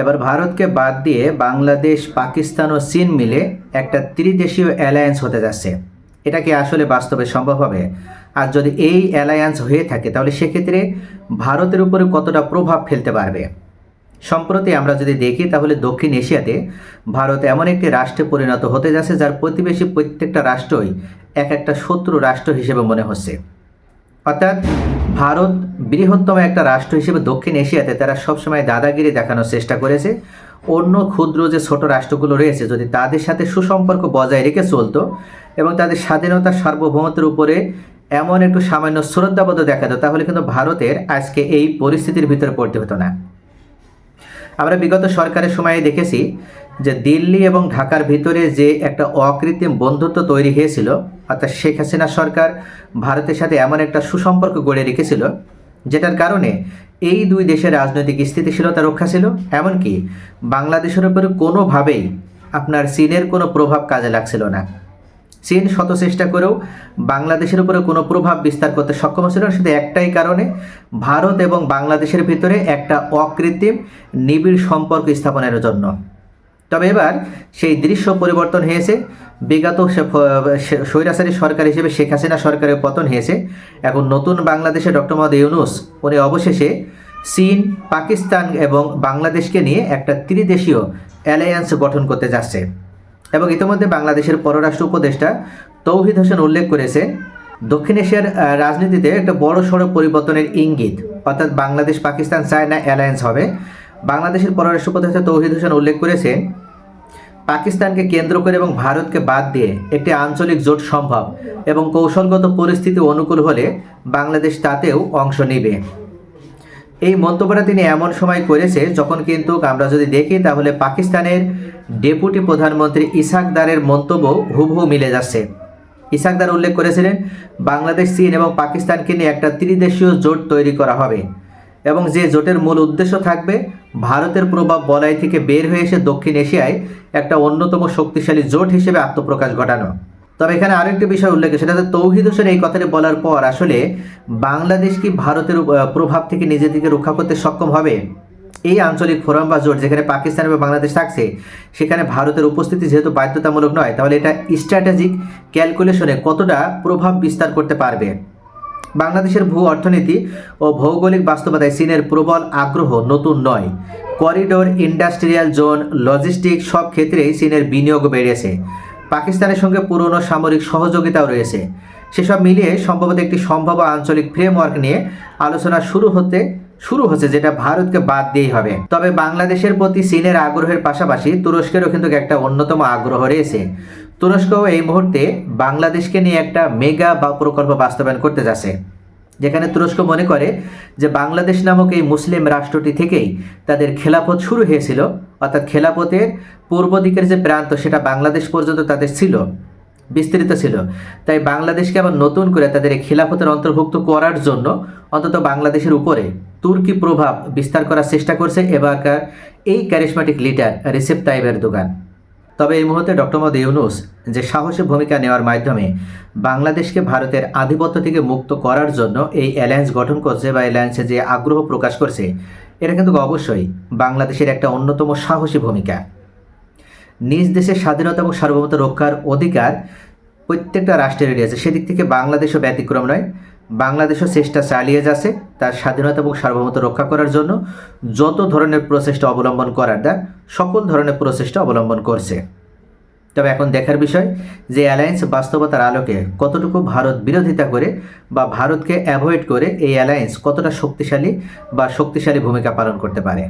এবার ভারতকে বাদ দিয়ে বাংলাদেশ, পাকিস্তান ও চীন মিলে একটা ত্রিদেশীয় অ্যালায়েন্স হতে যাচ্ছে। এটা কি আসলে বাস্তবে সম্ভব হবে? আর যদি এই অ্যালায়েন্স হয়ে থাকে, তাহলে সেক্ষেত্রে ভারতের উপরে কতটা প্রভাব ফেলতে পারবে? সম্প্রতি আমরা যদি দেখি, তাহলে দক্ষিণ এশিয়াতে ভারত এমন একটি রাষ্ট্রে পরিণত হতে যাচ্ছে, যার প্রতিবেশী প্রত্যেকটা রাষ্ট্রই এক একটা শত্রু রাষ্ট্র হিসেবে মনে হচ্ছে। অর্থাৎ ভারত বৃহত্তম একটা রাষ্ট্র হিসেবে দক্ষিণ এশিয়াতে তারা সবসময় দাদাগিরি দেখানোর চেষ্টা করেছে। অন্য ক্ষুদ্র যে ছোট রাষ্ট্রগুলো রয়েছে, যদি তাদের সাথে সুসম্পর্ক বজায় রেখে চলতো এবং তাদের স্বাধীনতা সার্বভৌমত্বের উপরে এমন একটু সামান্য শ্রদ্ধাবোধ দেখাতো, তাহলে কিন্তু ভারতের আজকে এই পরিস্থিতির ভিতরে পড়তে হতো না। আমরা বিগত সরকারের সময়ে দেখেছি যে দিল্লি এবং ঢাকার ভিতরে যে একটা অকৃত্রিম বন্ধুত্ব তৈরি হয়েছিল, অর্থাৎ শেখ হাসিনা সরকার ভারতের সাথে এমন একটা সুসম্পর্ক গড়ে রেখেছিল, যেটার কারণে এই দুই দেশের রাজনৈতিক স্থিতিশীলতা রক্ষা ছিল, এমনকি বাংলাদেশের উপরে কোনোভাবেই আপনার চীনের কোনো প্রভাব কাজে লাগছিল না। চীন শত চেষ্টা করেও বাংলাদেশের উপরে কোনো প্রভাব বিস্তার করতে সক্ষম না, শুধু একটাই কারণে ভারত এবং বাংলাদেশের ভিতরে একটা অকৃত্রিম নিবিড় সম্পর্ক স্থাপনের জন্য। তবে এবার সেই দৃশ্য পরিবর্তন হয়েছে। বিগত স্বৈরাচারী সরকার হিসেবে শেখ হাসিনা সরকারের পতন হয়েছে। এখন নতুন বাংলাদেশে ডক্টর মোহাম্মদ ইউনুস, উনি অবশেষে চীন, পাকিস্তান এবং বাংলাদেশকে নিয়ে একটা ত্রিদেশীয় অ্যালায়েন্স গঠন করতে যাচ্ছে। এবং ইতিমধ্যে বাংলাদেশের পররাষ্ট্র উপদেষ্টা তৌহিদ হোসেন উল্লেখ করেছে দক্ষিণ এশিয়ার রাজনীতিতে একটা বড় সড়ো পরিবর্তনের ইঙ্গিত, অর্থাৎ বাংলাদেশ পাকিস্তান চায়না অ্যালায়েন্স হবে। বাংলাদেশের পররাষ্ট্র উপদেষ্টা তৌহিদ হোসেন উল্লেখ করেছেন পাকিস্তানকে কেন্দ্র করে এবং ভারতকে বাদ দিয়ে একটি আঞ্চলিক জোট সম্ভব এবং কৌশলগত পরিস্থিতি অনুকূল হলে বাংলাদেশ তাতেও অংশ নেবে। এই মন্তব্যটা তিনি এমন সময় করেছে যখন কিন্তু আমরা যদি দেখি তাহলে পাকিস্তানের ডেপুটি প্রধানমন্ত্রী ইসাকদারের মন্তব্য হুবহু মিলে যাচ্ছে। ইসাকদার উল্লেখ করেছিলেন, বাংলাদেশ, চীন এবং পাকিস্তানকে নিয়ে একটা ত্রিদেশীয় জোট তৈরি করা হবে এবং যে জোটের মূল উদ্দেশ্য থাকবে ভারতের প্রভাব বলয় থেকে বের হয়ে এসে দক্ষিণ এশিয়ায় একটা অন্যতম শক্তিশালী জোট হিসেবে আত্মপ্রকাশ ঘটানো। তবে এখানে আরেকটি বিষয় উল্লেখ সেটা হচ্ছে তৌহিদ হোসেন এই কথাটি বলার পর আসলে বাংলাদেশ কি ভারতের প্রভাব থেকে নিজেদেরকে রক্ষা করতে সক্ষম হবে? এই আঞ্চলিক ফোরাম বা জোট যেখানে পাকিস্তান এবং বাংলাদেশ থাকছে, সেখানে ভারতের উপস্থিতি যেহেতু বাধ্যতামূলক নয়, তাহলে এটা স্ট্র্যাটেজিক ক্যালকুলেশনে কতটা প্রভাব বিস্তার করতে পারবে? বাংলাদেশের ভূ অর্থনীতি ও ভৌগোলিক বাস্তবতায় চীনের প্রবল আগ্রহ নতুন নয়। করিডোর, ইন্ডাস্ট্রিয়াল জোন, লজিস্টিক সব ক্ষেত্রেই চীনের বিনিয়োগ বেড়েছে। পাকিস্তানের সঙ্গে পুরনো সামরিক সহযোগিতাও রয়েছে। সেসব মিলিয়ে সম্ভবত একটি সম্ভাব্য আঞ্চলিক ফ্রেমওয়ার্ক নিয়ে আলোচনা শুরু হতে শুরু হচ্ছে যেটা ভারতকে বাদ দিয়েই হবে। তবে বাংলাদেশের প্রতি চীনের আগ্রহের পাশাপাশি তুরস্কেরও কিন্তু একটা অন্যতম আগ্রহ রয়েছে। তুরস্ক এই মুহূর্তে বাংলাদেশকে নিয়ে একটা মেগা বা প্রকল্প বাস্তবায়ন করতে যাচ্ছে, যেখানে তুরস্ক মনে করে যে বাংলাদেশ নামক এই মুসলিম রাষ্ট্রটি থেকেই তাদের খেলাফত শুরু হয়েছিল, অর্থাৎ খেলাফতের পূর্ব দিকের যে প্রান্ত, সেটা বাংলাদেশ পর্যন্ত তাদের ছিল। বিস্তৃত ছিল। তাই বাংলাদেশকে আবার নতুন করে তাদের খিলাফতের অন্তর্ভুক্ত করার জন্য অন্তত বাংলাদেশের উপরে তুর্কি প্রভাব বিস্তার করার চেষ্টা করছে এবারকার এই ক্যারিসমেটিক লিডার রিসেপ তাইবের দোকান তবে এই মুহূর্তে ডক্টর মোহাম্মদ ইউনুস যে সাহসী ভূমিকা নেওয়ার মাধ্যমে বাংলাদেশকে ভারতের আধিপত্য থেকে মুক্ত করার জন্য এই অ্যালায়েন্স গঠন করছে বা অ্যালায়েন্সে যে আগ্রহ প্রকাশ করছে, এটা কিন্তু অবশ্যই বাংলাদেশের একটা অন্যতম সাহসী ভূমিকা। নিজ দেশের স্বাধীনতা এবং সার্বভৌমত্ব রক্ষার অধিকার প্রত্যেকটা রাষ্ট্রের রয়েছে সেদিক থেকে বাংলাদেশও ব্যতিক্রম নয়। বাংলাদেশও চেষ্টা চালিয়ে যাচ্ছে তার স্বাধীনতা এবং সার্বভৌমত্ব রক্ষা করার জন্য। যত ধরনের প্রচেষ্টা অবলম্বন করার দা, সকল ধরনের প্রচেষ্টা অবলম্বন করছে। তবে এখন দেখার বিষয় যে অ্যালায়েন্স বাস্তবতার আলোকে কতটুকু ভারত বিরোধিতা করে বা ভারতকে অ্যাভয়েড করে এই অ্যালায়েন্স কতটা শক্তিশালী বা শক্তিশালী ভূমিকা পালন করতে পারে।